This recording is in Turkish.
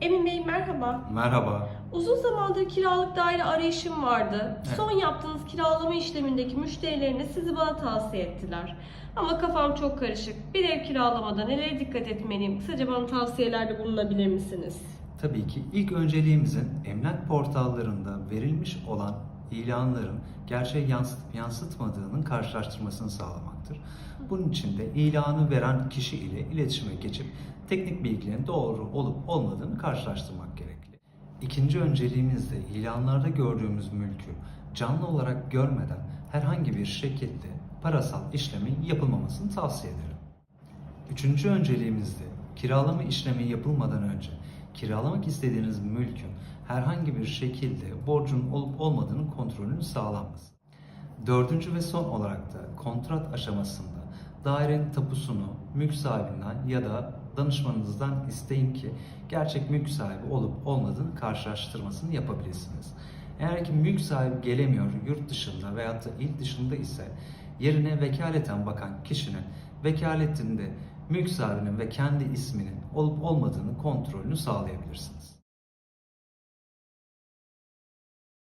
Emin Bey merhaba. Merhaba. Uzun zamandır kiralık daire arayışım vardı. Evet. Son yaptığınız kiralama işlemindeki müşterileriniz sizi bana tavsiye ettiler. Ama kafam çok karışık. Bir ev kiralamada nelere dikkat etmeliyim? Kısaca bana tavsiyelerde bulunabilir misiniz? Tabii ki ilk önceliğimizin emlak portallarında verilmiş olan ilanların gerçeğe yansıtıp yansıtmadığının karşılaştırmasını sağlamaktır. Bunun için de ilanı veren kişi ile iletişime geçip teknik bilgilerin doğru olup olmadığını karşılaştırmak gerekli. İkinci önceliğimiz de ilanlarda gördüğümüz mülkü canlı olarak görmeden herhangi bir şekilde parasal işlemin yapılmamasını tavsiye ederim. Üçüncü önceliğimiz de kiralama işlemi yapılmadan önce kiralamak istediğiniz mülkün herhangi bir şekilde borcun olup olmadığının kontrolünün sağlanması. Dördüncü ve son olarak da kontrat aşamasında dairenin tapusunu mülk sahibinden ya da danışmanınızdan isteyin ki gerçek mülk sahibi olup olmadığını karşılaştırmasını yapabilirsiniz. Eğer ki mülk sahibi gelemiyor yurt dışında veyahut da il dışında ise yerine vekaleten bakan kişinin vekaletinde mülk sahibinin ve kendi isminin olup olmadığını kontrolünü sağlayabilirsiniz.